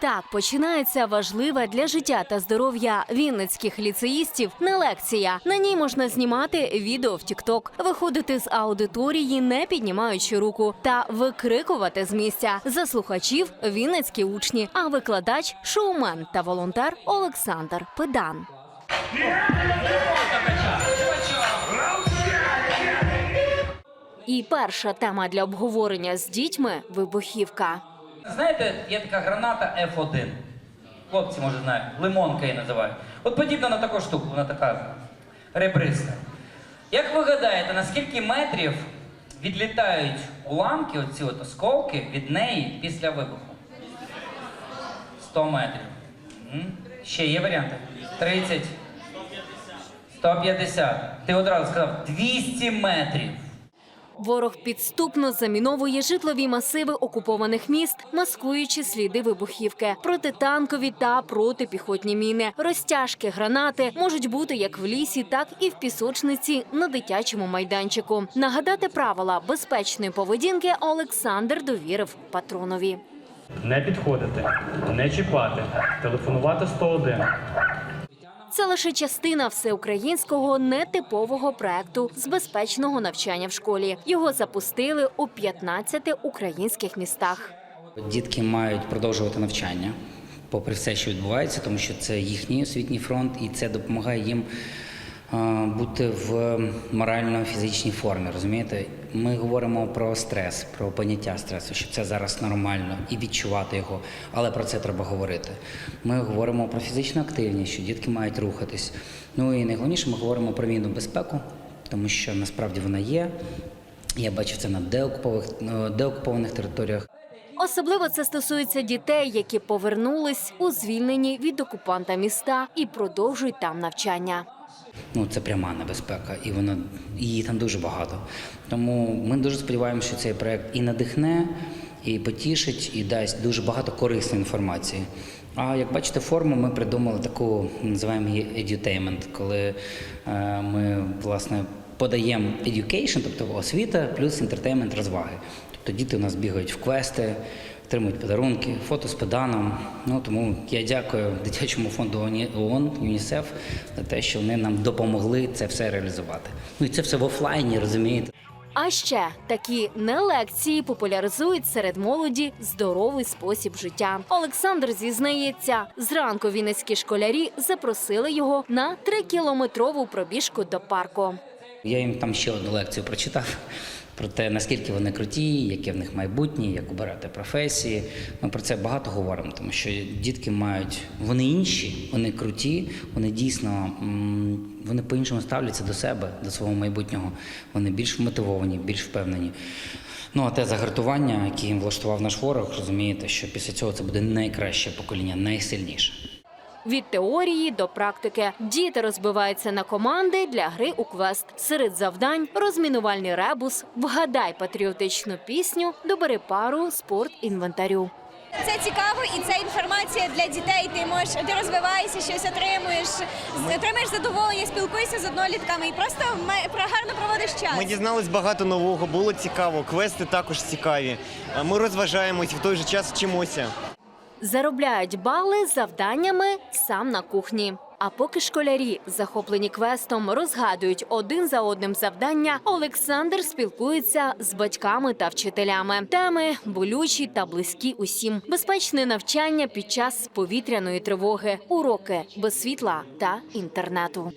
Так починається важлива для життя та здоров'я вінницьких ліцеїстів не лекція. На ній можна знімати відео в Тікток, виходити з аудиторії, не піднімаючи руку, та викрикувати з місця за слухачів вінницькі учні. А викладач, шоумен та волонтер Олександр Педан. І перша тема для обговорення з дітьми вибухівка. Знаєте, є така граната F1. Хлопці, може, знають, лимонка її називають. От подібна на таку штуку, вона така ребриста. Як ви гадаєте, на скільки метрів відлітають уламки, оці от осколки від неї після вибуху? 100 метрів. Ще є варіанти? 30. 150. Ти одразу сказав 200 метрів. Ворог підступно заміновує житлові масиви окупованих міст, маскуючи сліди вибухівки, протитанкові та протипіхотні міни. Розтяжки гранати можуть бути як в лісі, так і в пісочниці на дитячому майданчику. Нагадати правила безпечної поведінки Олександр довірив патронові. Не підходити, не чіпати, телефонувати 101. Це лише частина всеукраїнського нетипового проекту з безпечного навчання в школі. Його запустили у 15 українських містах. Дітки мають продовжувати навчання, попри все, що відбувається, тому що це їхній освітній фронт, і це допомагає їм бути в морально-фізичній формі. Розумієте, ми говоримо про стрес, про поняття стресу, що це зараз нормально і відчувати його, але про це треба говорити. Ми говоримо про фізичну активність, що дітки мають рухатись. Ну і найголовніше, ми говоримо про війну безпеку, тому що насправді вона є. Я бачив це на деокупованих територіях. Особливо це стосується дітей, які повернулись у звільнені від окупанта міста і продовжують там навчання. Ну, це пряма небезпека, і вона її там дуже багато. Тому ми дуже сподіваємося, що цей проект і надихне, і потішить, і дасть дуже багато корисної інформації. А як бачите, форму ми придумали таку, називаємо її edutainment, коли е, ми власне подаємо education, тобто освіта, плюс entertainment, розваги. Тобто діти у нас бігають в квести, отримують подарунки, фото з педаном. Ну тому я дякую дитячому фонду ООН, ЮНІСЕФ за те, що вони нам допомогли це все реалізувати. Ну і це все в офлайні, розумієте. А ще такі не лекції популяризують серед молоді здоровий спосіб життя. Олександр зізнається, зранку вінницькі школярі запросили його на трикілометрову пробіжку до парку. Я їм там ще одну лекцію прочитав про те, наскільки вони круті, яке в них майбутнє, як обирати професії. Ми про це багато говоримо, тому що дітки мають вони інші, вони круті, вони дійсно вони по-іншому ставляться до себе, до свого майбутнього. Вони більш вмотивовані, більш впевнені. Ну а те загартування, яке їм влаштував наш ворог, розумієте, що після цього це буде найкраще покоління, найсильніше. Від теорії до практики діти розбиваються на команди для гри у квест. Серед завдань розмінувальний ребус, вгадай патріотичну пісню, добери пару спорт інвентарю. Це цікаво і це інформація для дітей. Ти можеш ти розвиваєшся, щось отримуєш, отримаєш задоволення, спілкуєшся з однолітками і просто про- гарно проводиш час. Ми дізнались багато нового, було цікаво. Квести також цікаві. Ми розважаємось, в той же час вчимося. Заробляють бали завданнями сам на кухні. А поки школярі, захоплені квестом, розгадують один за одним завдання, Олександр спілкується з батьками та вчителями. Теми болючі та близькі усім. Безпечне навчання під час повітряної тривоги, уроки без світла та інтернету.